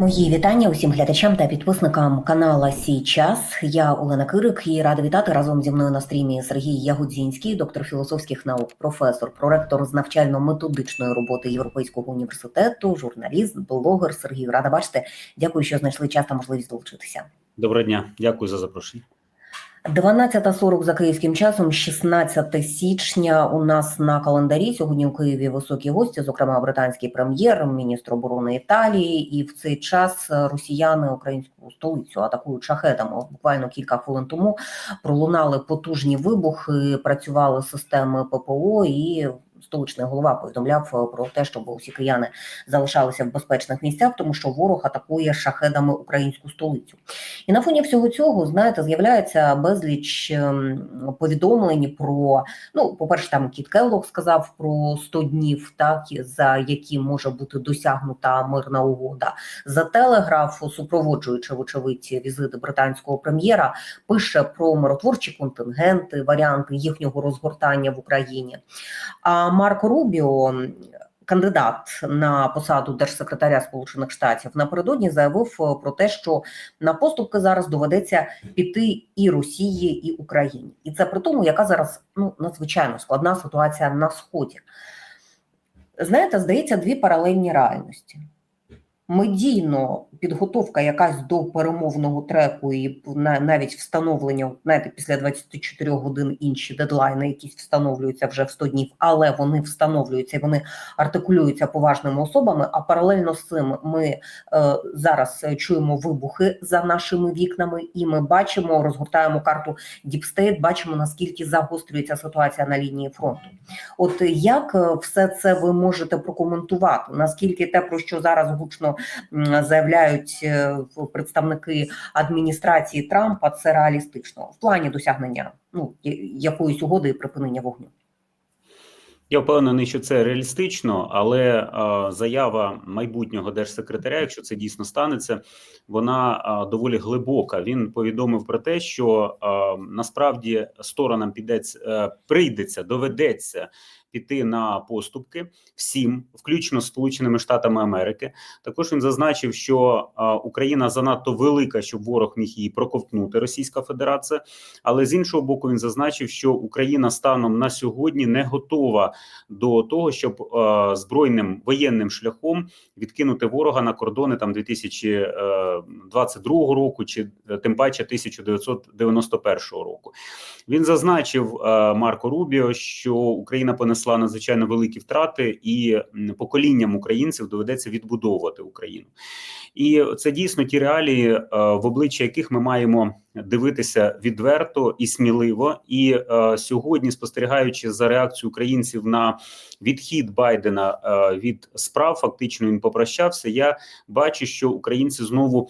Мої вітання усім глядачам та підписникам канала Сій час. Я Олена Кирик і рада вітати разом зі мною на стрімі Сергій Ягудзінський, доктор філософських наук, професор, проректор з навчально-методичної роботи Європейського університету, журналіст, блогер Сергій. Рада бачити. Дякую, що знайшли час та можливість долучитися. Доброго дня, дякую за запрошення. 12.40 за київським часом, 16 січня. У нас на календарі сьогодні у Києві високі гості, зокрема британський прем'єр, міністр оборони Італії. І в цей час росіяни українську столицю атакують шахетами. Буквально кілька хвилин тому пролунали потужні вибухи, працювали системи ППО і. Столичний голова повідомляв про те, щоб усі кияни залишалися в безпечних місцях, тому що ворог атакує шахедами українську столицю. І на фоні всього цього, знаєте, з'являється безліч ем, повідомлень про ну, по-перше, там Кіт Келлог сказав про 100 днів, так за які може бути досягнута мирна угода. За телеграф, супроводжуючи вочевидь візит британського прем'єра, пише про миротворчі контингенти, варіанти їхнього розгортання в Україні. А Марко Рубіо, кандидат на посаду держсекретаря Сполучених Штатів, напередодні заявив е, про те, що на поступки зараз доведеться піти і Росії, і Україні, і це при тому, яка зараз ну надзвичайно складна ситуація на сході. Знаєте, здається, дві паралельні реальності. Медійно підготовка якась до перемовного треку і навіть встановлення знаєте, після 24 годин інші дедлайни, якісь встановлюються вже в 100 днів, але вони встановлюються і вони артикулюються поважними особами. А паралельно з цим ми е, зараз чуємо вибухи за нашими вікнами, і ми бачимо, розгортаємо карту Діпстейт, бачимо наскільки загострюється ситуація на лінії фронту. От як е, все це ви можете прокоментувати? Наскільки те, про що зараз гучно заявляють е, представники адміністрації Трампа, це реалістично в плані досягнення ну якоїсь угоди і припинення вогню. Я впевнений, що це реалістично, але е, заява майбутнього держсекретаря, якщо це дійсно станеться, вона е, доволі глибока. Він повідомив про те, що е, насправді сторонам підеться, е, прийдеться, доведеться піти на поступки всім, включно з Сполученими Штатами Америки. Також він зазначив, що Україна занадто велика, щоб ворог міг її проковтнути, Російська Федерація. Але з іншого боку, він зазначив, що Україна станом на сьогодні не готова до того, щоб збройним воєнним шляхом відкинути ворога на кордони там 2022 року, чи тим паче 1991 року. Він зазначив Марко Рубіо, що Україна понесла понесла надзвичайно великі втрати, і поколінням українців доведеться відбудовувати Україну. І це дійсно ті реалії, е, в обличчя яких ми маємо дивитися відверто і сміливо. І е, сьогодні, спостерігаючи за реакцією українців на відхід Байдена е, від справ, фактично він попрощався. Я бачу, що українці знову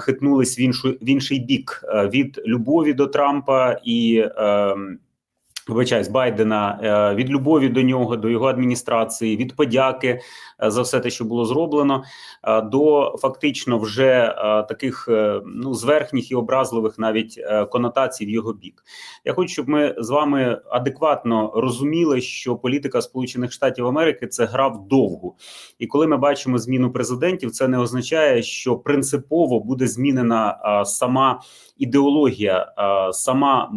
хитнулись в іншу в інший бік від любові до Трампа і. Вибачаюсь, Байдена е, від любові до нього, до його адміністрації, від подяки за все те, що було зроблено, е, до фактично вже таких ну зверхніх і образливих навіть конотацій в його бік. Я хочу, щоб ми з вами адекватно розуміли, що політика Сполучених Штатів Америки це гра вдовгу, і коли ми бачимо зміну президентів, це не означає, що принципово буде змінена сама ідеологія, сама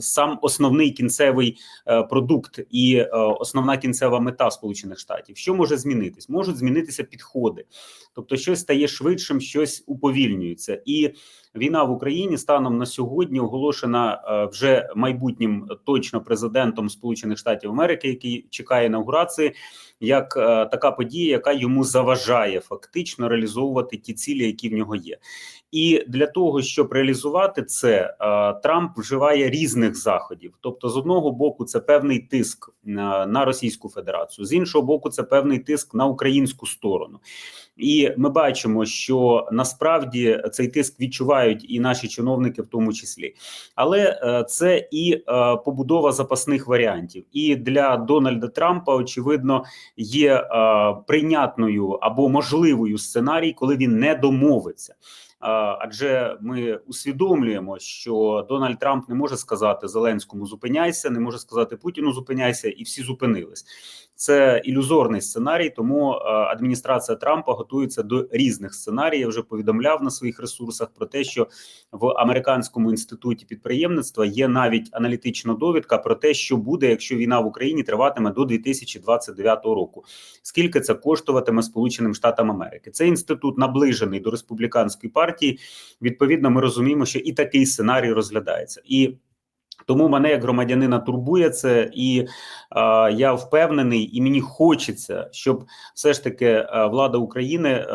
сам основний кінцевий е, продукт і е, основна кінцева мета Сполучених Штатів. Що може змінитись? Можуть змінитися підходи, тобто щось стає швидшим, щось уповільнюється і. Війна в Україні станом на сьогодні оголошена е, вже майбутнім точно президентом Сполучених Штатів Америки, який чекає інаугурації, як така подія, яка йому заважає фактично реалізовувати ті цілі, які в нього є. І для того, щоб реалізувати це, Трамп вживає різних заходів. Тобто, з одного боку, це певний тиск на Російську Федерацію, з іншого боку, це певний тиск на українську сторону. І ми бачимо, що насправді цей тиск відчувають і наші чиновники, в тому числі, але е, це і е, побудова запасних варіантів. І для Дональда Трампа очевидно є е, прийнятною або можливою сценарій, коли він не домовиться адже ми усвідомлюємо, що Дональд Трамп не може сказати Зеленському зупиняйся, не може сказати Путіну зупиняйся, і всі зупинились. Це ілюзорний сценарій. Тому е, адміністрація Трампа готується до різних сценаріїв. Я вже повідомляв на своїх ресурсах про те, що в американському інституті підприємництва є навіть аналітична довідка про те, що буде, якщо війна в Україні триватиме до 2029 року. Скільки це коштуватиме Сполученим Штатам Америки? Цей інститут наближений до республіканської партії. Відповідно, ми розуміємо, що і такий сценарій розглядається і. Тому мене як громадянина турбує це, і е, я впевнений, і мені хочеться, щоб все ж таки е, влада України е,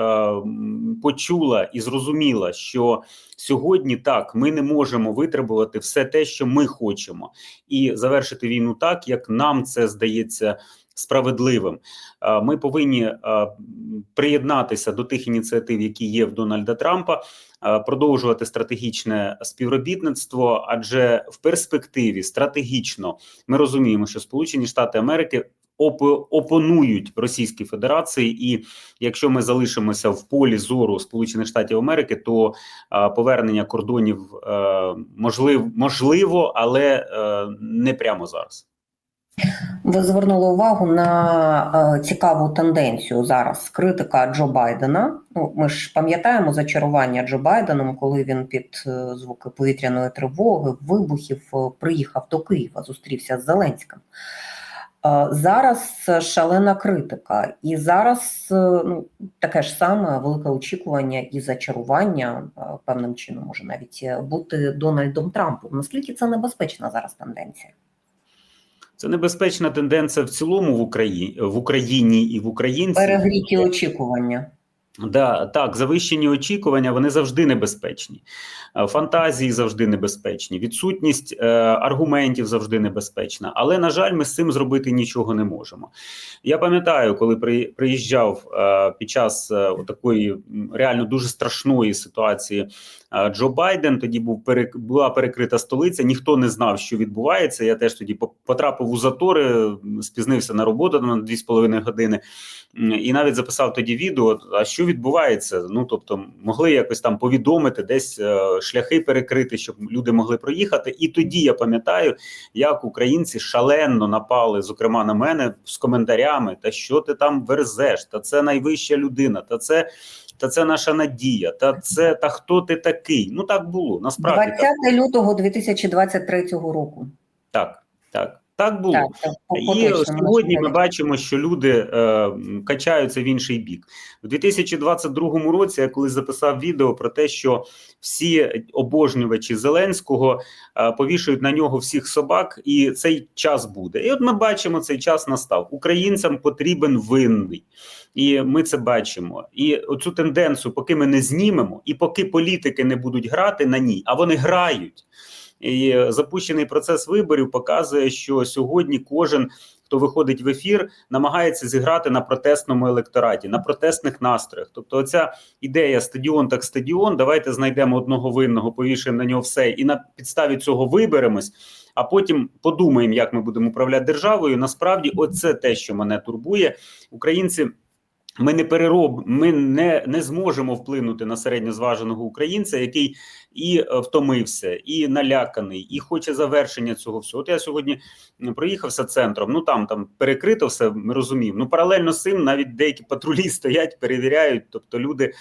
почула і зрозуміла, що сьогодні так ми не можемо витребувати все те, що ми хочемо, і завершити війну так, як нам це здається справедливим. Е, Ми повинні е, приєднатися до тих ініціатив, які є в Дональда Трампа, е, продовжувати стратегічне співробітництво, адже в перспективі стратегічно ми розуміємо, що Сполучені Штати Америки. оп- Опонують Російській Федерації, і якщо ми залишимося в полі зору Сполучених Штатів Америки, то повернення кордонів можливо, можливо, але не прямо зараз. Ви звернули увагу на е, цікаву тенденцію зараз критика Джо Байдена. Ну, ми ж пам'ятаємо зачарування Джо Байденом, коли він під е, звуки повітряної тривоги, вибухів е, приїхав до Києва, зустрівся з Зеленським. Зараз шалена критика, і зараз ну, таке ж саме велике очікування і зачарування певним чином може навіть бути Дональдом Трампом. Наскільки це небезпечна зараз тенденція? Це небезпечна тенденція в цілому в Україні в Україні і в українців. Перегріті очікування. Да, так, завищені очікування вони завжди небезпечні, Е, фантазії завжди небезпечні, відсутність е, аргументів завжди небезпечна. Але на жаль, ми з цим зробити нічого не можемо. Я пам'ятаю, коли при, приїжджав е, під час е, такої реально дуже страшної ситуації Джо Байден. Тоді був перек, була перекрита столиця. Ніхто не знав, що відбувається. Я теж тоді по- потрапив у затори, спізнився на роботу на 2,5 години. І навіть записав тоді відео. А що відбувається? Ну тобто, могли якось там повідомити, десь е, шляхи перекрити, щоб люди могли проїхати. І тоді я пам'ятаю, як українці шалено напали, зокрема на мене, з коментарями: та що ти там верзеш? Та це найвища людина, та це. Та це наша надія, та це та хто ти такий? Ну так було насправді 20 лютого 2023 року. так, так, так було. Так, І сьогодні ми бачимо, що люди е, качаються в інший бік. У 2022 році я колись записав відео про те, що всі обожнювачі Зеленського е, повішують на нього всіх собак, і цей час буде. І от ми бачимо, цей час настав. Українцям потрібен винний, і ми це бачимо. І оцю тенденцію, поки ми не знімемо, і поки політики не будуть грати на ній, а вони грають. І запущений процес виборів показує, що сьогодні кожен, хто виходить в ефір, намагається зіграти на протестному електораті, на протестних настроях. Тобто, оця ідея стадіон так стадіон. Давайте знайдемо одного винного, повішаємо на нього все, і на підставі цього виберемось. А потім подумаємо, як ми будемо управляти державою. Насправді, оце те, що мене турбує. Українці. Ми не перероб, ми не, не зможемо вплинути на середньозваженого українця, який і е, втомився, і наляканий, і хоче завершення цього всього. От я сьогодні проїхався центром. Ну там там перекрито все. Ми розуміємо. Ну паралельно з цим навіть деякі патрулі стоять, перевіряють. Тобто люди е,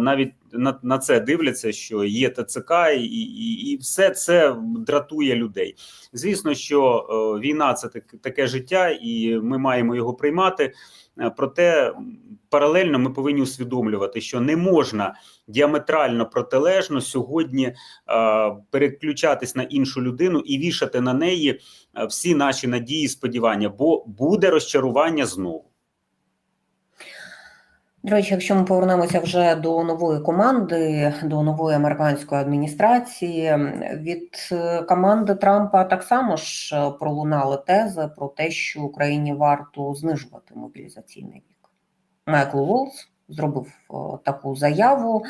навіть на, на це дивляться, що є ТЦК, і, і, і все це дратує людей. Звісно, що е, війна це так, таке життя, і ми маємо його приймати. Е, Проте паралельно ми повинні усвідомлювати, що не можна діаметрально протилежно сьогодні е, переключатись на іншу людину і вішати на неї е, всі наші надії, і сподівання, бо буде розчарування знову. До речі, якщо ми повернемося вже до нової команди, до нової американської адміністрації, від е, команди Трампа так само ж е, пролунали тези про те, що Україні варто знижувати мобілізаційний вік. Майкл Волц зробив е, таку заяву.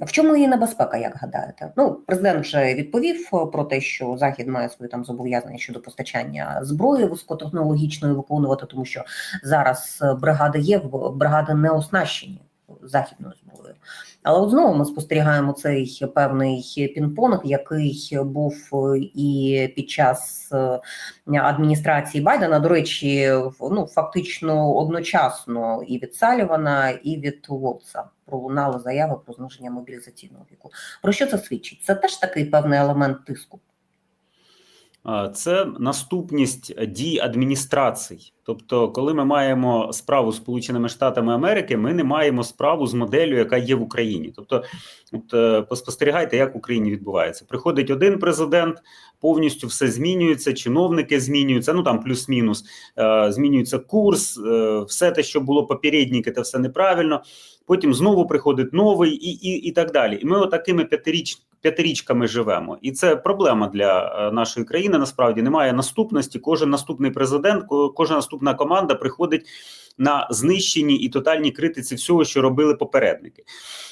В чому її небезпека, як гадаєте? Ну, президент вже відповів е, про те, що Захід має свої там зобов'язання щодо постачання зброї високотехнологічної виконувати, тому що зараз е, бригади є, бригади не оснащені західною зброєю. Але от знову ми спостерігаємо цей певний пінг-понг, який був е, і під час е, адміністрації Байдена. До речі, ну фактично одночасно і від Салівана, і від Уотса пролунали заяви про зниження мобілізаційного віку. Про що це свідчить? Це теж такий певний елемент тиску. Це наступність дій адміністрацій. Тобто, коли ми маємо справу з Сполученими Штатами Америки, ми не маємо справу з моделлю, яка є в Україні. Тобто, от е, поспостерігайте, як в Україні відбувається. Приходить один президент, повністю все змінюється, чиновники змінюються. Ну там плюс-мінус, е, змінюється курс, е, все те, що було попередники, це все неправильно. Потім знову приходить новий і, і, і так далі. І ми отакими п'ятиріч, п'ятирічками живемо. І це проблема для е, нашої країни. Насправді немає наступності. Кожен наступний президент, ко- кожна наступна команда приходить на знищенні і тотальній критиці всього, що робили попередники.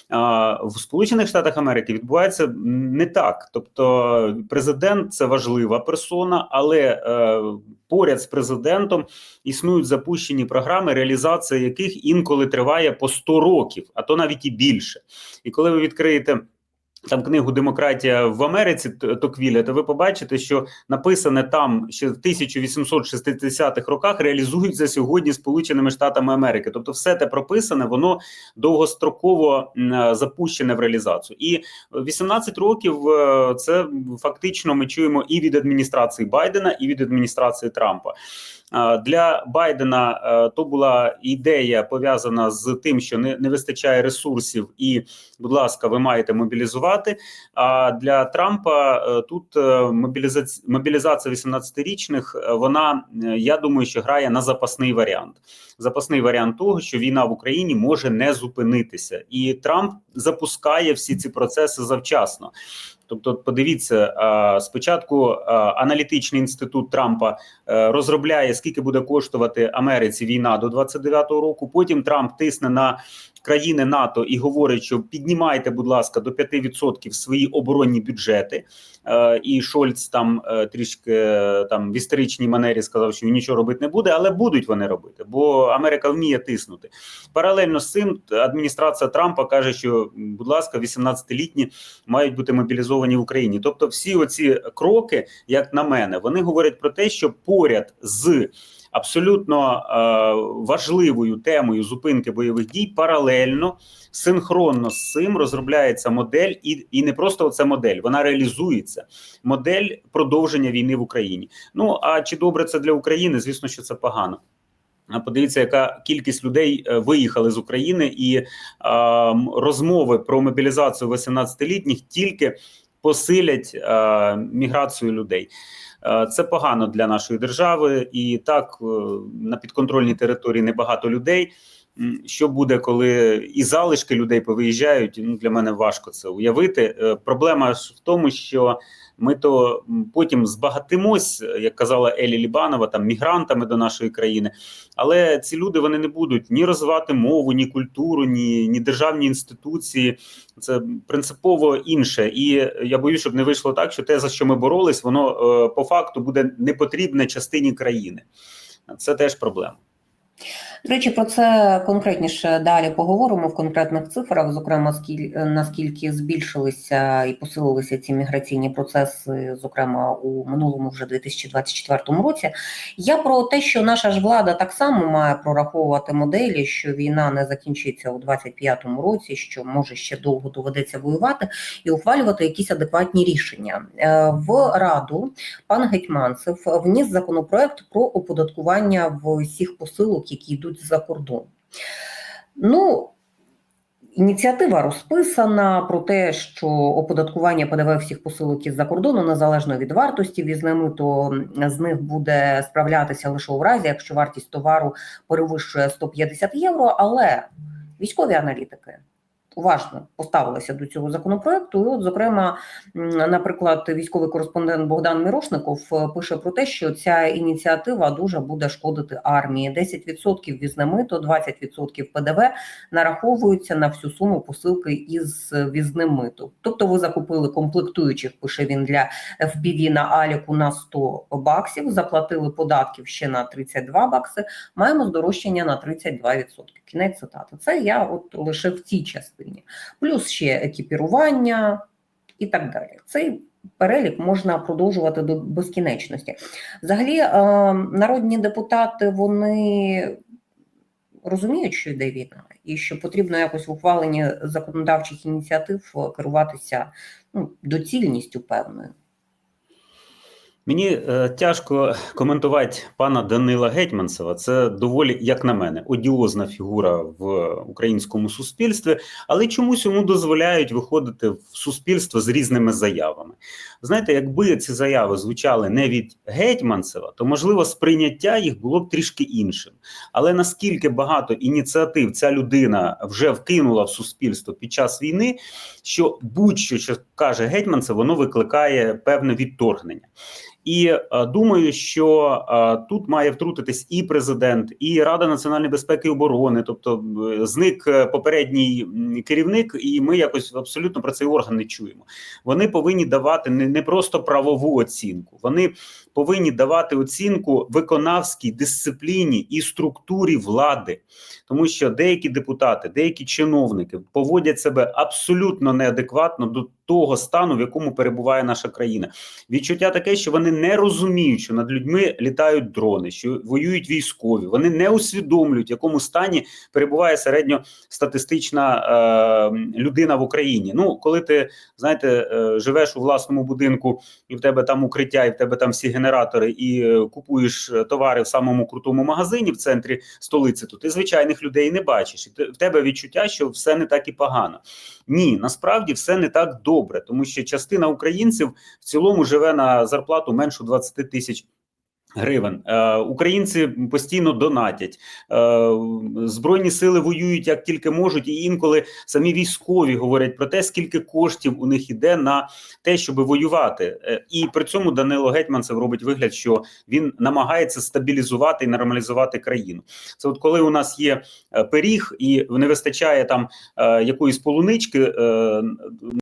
А, в Сполучених Штатах Америки відбувається не так. Тобто, президент це важлива персона, але е, поряд з президентом існують запущені програми, реалізація яких інколи триває по 100 років, а то навіть і більше. І коли ви відкриєте там книгу Демократія в Америці Токвіля, то ви побачите, що написане там ще в 1860-х роках реалізується сьогодні Сполученими Штатами Америки. Тобто, все те прописане, воно довгостроково е, запущене в реалізацію. І 18 років е, це фактично ми чуємо і від адміністрації Байдена, і від адміністрації Трампа. Для Байдена е, то була ідея пов'язана з тим, що не, не вистачає ресурсів, і, будь ласка, ви маєте мобілізувати. А для Трампа е, тут е, мобілізація, мобілізація 18-річних, е, вона я думаю, що грає на запасний варіант. Запасний варіант того, що війна в Україні може не зупинитися, і Трамп запускає всі ці процеси завчасно. Тобто, подивіться, спочатку аналітичний інститут Трампа е, розробляє, скільки буде коштувати Америці війна до 29-го року. Потім Трамп тисне на країни НАТО і говорить, що піднімайте, будь ласка, до 5% свої оборонні бюджети. Е, І Шольц там е, трішки е, там в історичній манері сказав, що нічого робити не буде, але будуть вони робити, бо Америка вміє тиснути. Паралельно з цим адміністрація Трампа каже, що, будь ласка, 18-літні мають бути мобілізовані в Україні. Тобто, всі оці кроки, як на мене, вони говорять про те, що поряд з абсолютно е, важливою темою зупинки бойових дій паралельно, синхронно з цим розробляється модель, і, і не просто це модель, вона реалізується. Модель продовження війни в Україні. Ну а чи добре це для України? Звісно, що це погано. Подивіться, яка кількість людей е, виїхали з України, і е, розмови про мобілізацію 18-літніх тільки посилять е, міграцію людей. Е, Це погано для нашої держави, і так е, на підконтрольній території небагато людей. Що буде, коли і залишки людей повиїжджають? Ну для мене важко це уявити. Е, Проблема ж в тому, що ми то потім збагатимось, як казала Елі Лібанова, там мігрантами до нашої країни. Але ці люди вони не будуть ні розвивати мову, ні культуру, ні, ні державні інституції. Це принципово інше. І я боюсь, щоб не вийшло так, що те, за що ми боролись, воно е, по факту буде непотрібне частині країни. Це теж проблема. До речі, про це конкретніше далі поговоримо в конкретних цифрах, зокрема, скіль, наскільки збільшилися і посилилися ці міграційні процеси, зокрема у минулому вже 2024 році. Я про те, що наша ж влада так само має прораховувати моделі, що війна не закінчиться у 2025 році, що може ще довго доведеться воювати, і ухвалювати якісь адекватні рішення. Е, В раду пан Гетьманцев вніс законопроект про оподаткування всіх посилок, які йдуть за кордон. Ну, ініціатива розписана про те, що оподаткування ПДВ всіх посилок із-за кордону, незалежно від вартості візними, то з них буде справлятися лише у разі, якщо вартість товару перевищує 150 євро. Але військові аналітики уважно поставилася до цього законопроекту. І, от, зокрема, наприклад, військовий кореспондент Богдан Мірошников е, пише про те, що ця ініціатива дуже буде шкодити армії. 10% візне мито, 20% ПДВ нараховуються на всю суму посилки із візним митом. Тобто, ви закупили комплектуючих, пише він для FPV на Аліку на 100 баксів, заплатили податків ще на 32 бакси. Маємо здорожчання на 32%. Кінець цитати. Це я от лише в цій частині. Плюс ще екіпірування і так далі. Цей перелік можна продовжувати до безкінечності. Взагалі, е, народні депутати вони розуміють, що йде війна, і що потрібно якось в ухваленні законодавчих ініціатив керуватися ну, доцільністю певною. Мені е, тяжко коментувати пана Данила Гетьманцева. Це доволі, як на мене, одіозна фігура в українському суспільстві, але чомусь йому дозволяють виходити в суспільство з різними заявами. Знаєте, якби ці заяви звучали не від Гетьманцева, то можливо сприйняття їх було б трішки іншим. Але наскільки багато ініціатив ця людина вже вкинула в суспільство під час війни, що будь-що, що каже Гетьманцев, воно викликає певне відторгнення. І е, думаю, що е, тут має втрутитись і президент, і Рада національної безпеки і оборони, тобто е, зник попередній керівник, і ми якось абсолютно про цей орган не чуємо. Вони повинні давати не просто правову оцінку, вони повинні давати оцінку виконавській дисципліні і структурі влади, тому що деякі депутати, деякі чиновники поводять себе абсолютно неадекватно до того стану, в якому перебуває наша країна. Відчуття таке, що вони не розуміють, що над людьми літають дрони, що воюють військові. Вони не усвідомлюють, в якому стані перебуває середньостатистична е, людина в Україні. Ну, коли ти знаєте, е, живеш у власному будинку, і в тебе там укриття, і в тебе там всі генератори, і е, купуєш е, товари в самому крутому магазині в центрі столиці, то ти звичайних людей не бачиш. І в тебе відчуття, що все не так і погано. Ні, насправді все не так добре, тому що частина українців в цілому живе на зарплату меншу 20 тисяч. Гривень е, українці постійно донатять, е, збройні сили воюють як тільки можуть, і інколи самі військові говорять про те, скільки коштів у них іде на те, щоб воювати. Е, і при цьому Данило Гетьманцев робить вигляд, що він намагається стабілізувати і нормалізувати країну. Це от коли у нас є пиріг і не вистачає там якоїсь полунички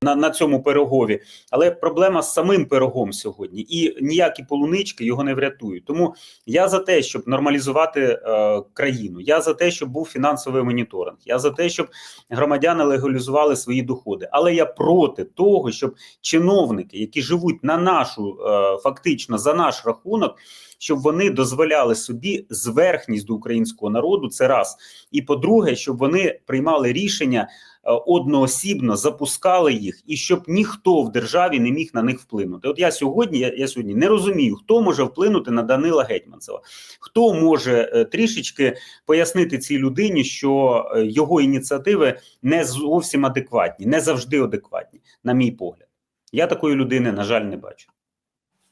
на, на цьому пирогові, але проблема з самим пирогом сьогодні, і ніякі полунички його не врятують. Тому я за те, щоб нормалізувати е, країну. Я за те, щоб був фінансовий моніторинг. Я за те, щоб громадяни легалізували свої доходи. Але я проти того, щоб чиновники, які живуть на нашу е, фактично за наш рахунок, щоб вони дозволяли собі зверхність до українського народу. Це раз. І по-друге, щоб вони приймали рішення одноосібно, запускали їх, і щоб ніхто в державі не міг на них вплинути. От я сьогодні, я, я сьогодні не розумію, хто може вплинути на Данила Гетьманцева, хто може е, трішечки пояснити цій людині, що е, його ініціативи не зовсім адекватні, не завжди адекватні, на мій погляд. Я такої людини, на жаль, не бачу.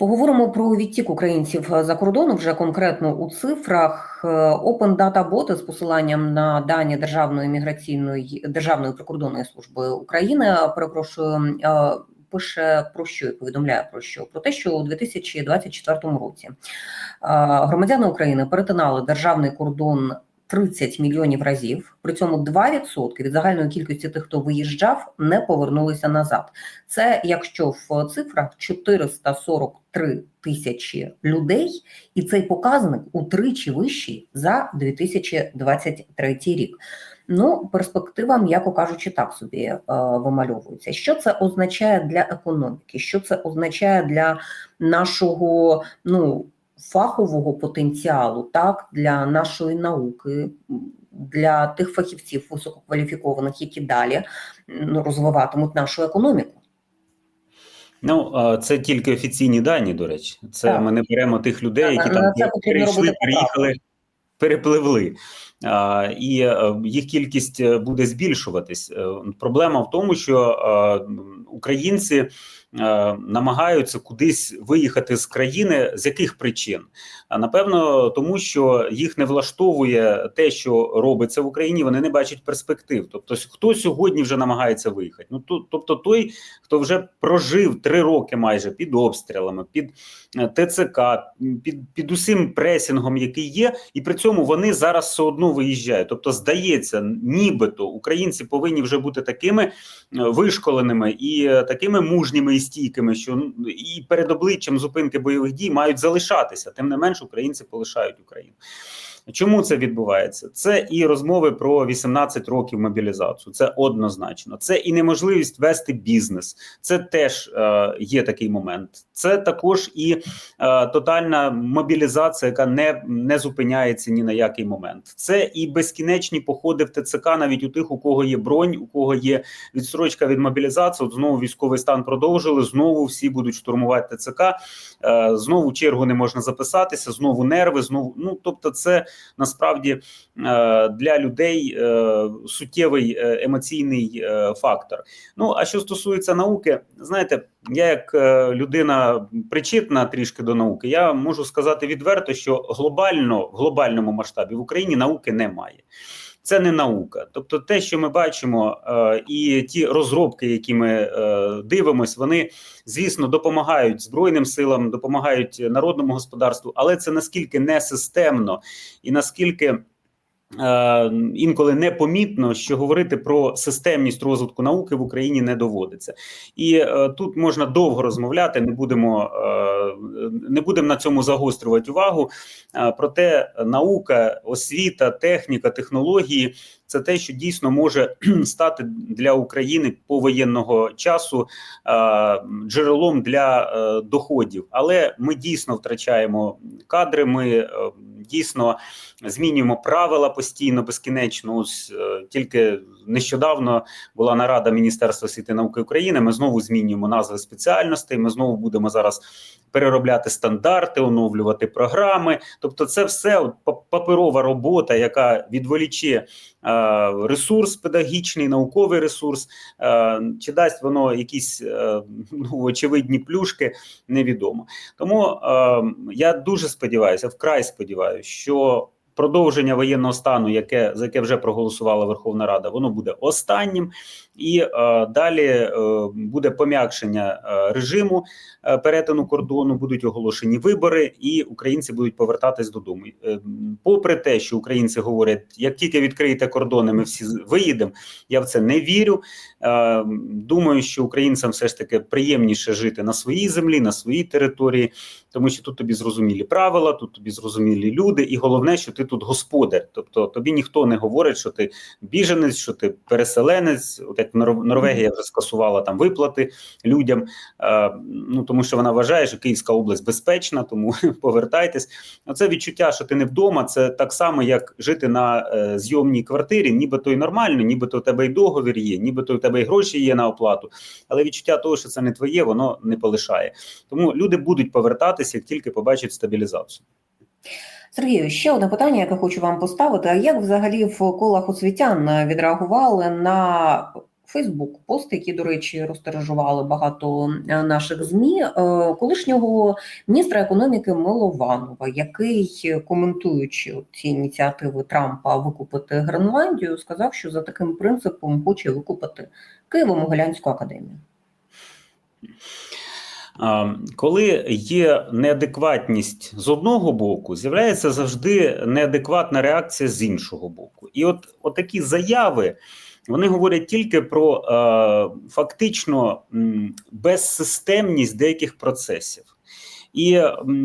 Поговоримо про відтік українців е, за кордону вже конкретно у цифрах. Е, Open Data Bot з посиланням на дані Державної міграційної державної прикордонної служби України. Перепрошую, е, пише про що і повідомляє про що про те, що у 2024 році громадяни України перетинали державний кордон. 30 мільйонів разів, при цьому 2% від загальної кількості тих, хто виїжджав, не повернулися назад. Це якщо в цифрах 443 тисячі людей, і цей показник утричі вищий за 2023 рік. Ну, перспектива, м'яко кажучи, так собі е, вимальовується. Що це означає для економіки? Що це означає для нашого ну фахового потенціалу, так для нашої науки, для тих фахівців висококваліфікованих, які далі ну, розвиватимуть нашу економіку? Ну, це тільки офіційні дані, до речі. Це Так. ми не беремо тих людей, які На- там це перейшли, переїхали, перепливли. і е, їх кількість е, буде збільшуватись. Е, Проблема в тому, що українці намагаються кудись виїхати з країни. З яких причин? Напевно, тому що їх не влаштовує те, що робиться в Україні. Вони не бачать перспектив. Тобто, хто сьогодні вже намагається виїхати? Ну то, тобто, той, хто вже прожив три роки майже під обстрілами, під е, ТЦК, під, під усім пресінгом, який є, і при цьому вони зараз все одно виїжджають. Тобто, здається, нібито українці повинні вже бути такими е, вишколеними і е, такими мужніми стійкими, що ну, і перед обличчям зупинки бойових дій мають залишатися. Тим не менш, українці полишають Україну. Чому це відбувається? Це і розмови про 18 років мобілізацію. Це однозначно. Це і неможливість вести бізнес. Це теж е, є такий момент. Це також і е, тотальна мобілізація, яка не, не зупиняється ні на який момент. Це і безкінечні походи в ТЦК, навіть у тих, у кого є бронь, у кого є відстрочка від мобілізації. От знову військовий стан продовжили. Знову всі будуть штурмувати ТЦК. Е, знову чергу не можна записатися. Знову нерви. Знову ну тобто, це насправді е, для людей е, суттєвий е, емоційний фактор. Ну а що стосується науки, знаєте, я як людина причетна трішки до науки, я можу сказати відверто, що глобально в глобальному масштабі в Україні науки немає. Це не наука, тобто те, що ми бачимо, е, і ті розробки, які ми е, дивимося, вони звісно допомагають збройним силам, допомагають народному господарству, але це наскільки не системно і наскільки. Е, інколи непомітно, що говорити про системність розвитку науки в Україні не доводиться, і е, тут можна довго розмовляти. Не будемо е, не будемо на цьому загострювати увагу. Проте наука, освіта, техніка, технології це те, що дійсно може стати для України повоєнного часу джерелом для доходів. Але ми дійсно втрачаємо кадри. Ми дійсно змінюємо правила постійно, безкінечно. Ось е, тільки нещодавно була нарада Міністерства освіти і науки України. Ми знову змінюємо назви спеціальностей. Ми знову будемо зараз переробляти стандарти, оновлювати програми. Тобто, це все паперова робота, яка відволіче е, ресурс педагогічний, науковий ресурс. Е, чи дасть воно якісь ну, очевидні плюшки, невідомо. Тому я дуже сподіваюся, вкрай сподіваюся, що продовження воєнного стану, яке за яке вже проголосувала Верховна Рада, воно буде останнім, і е, далі е, буде пом'якшення е, режиму е, перетину кордону, будуть оголошені вибори, і українці будуть повертатись додому. Е, попри те, що українці говорять, як тільки відкриєте кордони, ми всі виїдемо. Я в це не вірю. Е, думаю, що українцям все ж таки приємніше жити на своїй землі, на своїй території, тому що тут тобі зрозумілі правила, тут тобі зрозумілі люди, і головне, що ти тут господар. Тобто тобі ніхто не говорить, що ти біженець, що ти переселенець. От як Нор- Норвегія вже скасувала там виплати людям. Е, ну тому що вона вважає, що Київська область безпечна, тому повертайтесь. Оце відчуття, що ти не вдома. Це так само, як жити на е, зйомній квартирі, нібито й нормально, нібито у тебе й договір є, нібито у тебе й гроші є на оплату. Але відчуття того, що це не твоє, воно не полишає. Тому люди будуть повертатися, як тільки побачать стабілізацію. Сергію, ще одне питання, яке хочу вам поставити. А як взагалі в колах освітян відреагували на Фейсбук пости, які, до речі, розтиражували багато е, наших змі, е, колишнього міністра економіки Милованова, який, коментуючи ці ініціативи Трампа викупити Гренландію, сказав, що за таким принципом хоче викупити Києво-Могилянську академію. А, Коли є неадекватність з одного боку, з'являється завжди неадекватна реакція з іншого боку. І от, от такі заяви вони говорять тільки про е, фактично безсистемність деяких процесів. І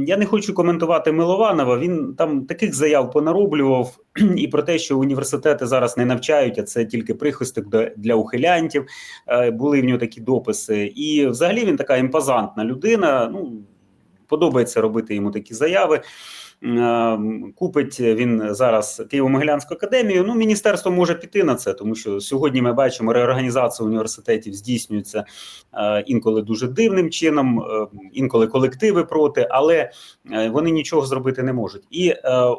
я не хочу коментувати Милованова. Він там таких заяв понароблював і про те, що університети зараз не навчають, а це тільки прихисток для ухилянтів. Е, Були в нього такі дописи. І взагалі він така імпозантна людина. Ну подобається робити йому такі заяви. Е, Купить він зараз Києво-Могилянську академію. Ну, міністерство може піти на це, тому що сьогодні ми бачимо, реорганізація університетів здійснюється е, інколи дуже дивним чином, інколи колективи проти, але вони нічого зробити не можуть. І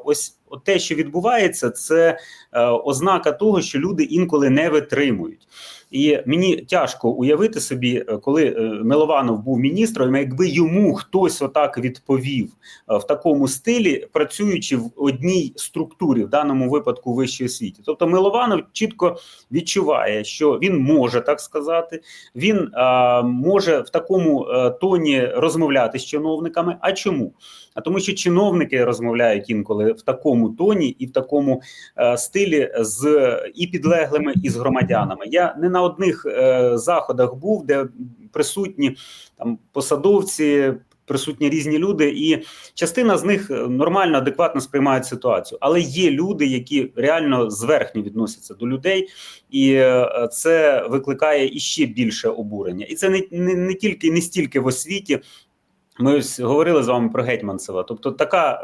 ось от те, що відбувається, це е, ознака того, що люди інколи не витримують. І мені тяжко уявити собі, е, коли е, Милованов був міністром, якби йому хтось отак відповів в такому стилі, працюючи в одній структурі, в даному випадку вищій освіті. Тобто Милованов чітко відчуває, що він може так сказати, він е, може в такому тоні розмовляти з чиновниками. А чому? А тому, що чиновники розмовляють інколи в такому тоні і в такому е, стилі з і підлеглими, і з громадянами. Я не на одних е, заходах був, де присутні там посадовці. Присутні різні люди, і частина з них е, нормально, адекватно сприймають ситуацію. Але є люди, які реально зверхньо відносяться до людей, і е, це викликає іще більше обурення. І це не, не, не тільки не стільки в освіті. Ми говорили з вами про Гетьманцева. Тобто, така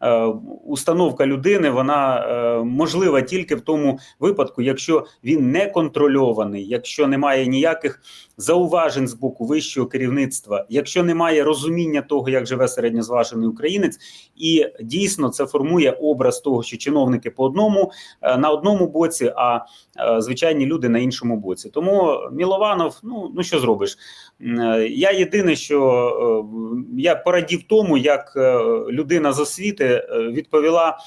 е, е, установка людини вона е, можлива тільки в тому випадку, якщо він не контрольований, якщо немає ніяких зауважень з боку вищого керівництва, якщо немає розуміння того, як живе середньозважений українець, і дійсно це формує образ того, що чиновники по одному е, на одному боці, а е, звичайні люди на іншому боці. Тому Мілованов, ну ну що зробиш? Е, Я єдине, що я порадів тому, як людина з освіти відповіла.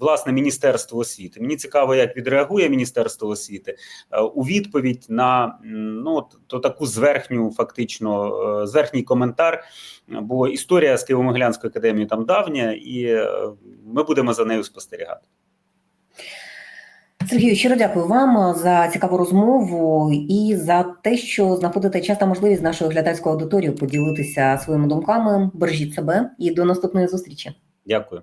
Власне, міністерство освіти. Мені цікаво, як відреагує міністерство освіти е, у відповідь на ну то таку зверхню, фактично, е, зверхній коментар. Бо історія з Києво-Могилянської академії там давня, і е, ми будемо за нею спостерігати. Сергію, щиро дякую вам за цікаву розмову і за те, що знаходите час та можливість з нашою глядацькою аудиторією поділитися своїми думками. Бережіть себе і до наступної зустрічі. Дякую.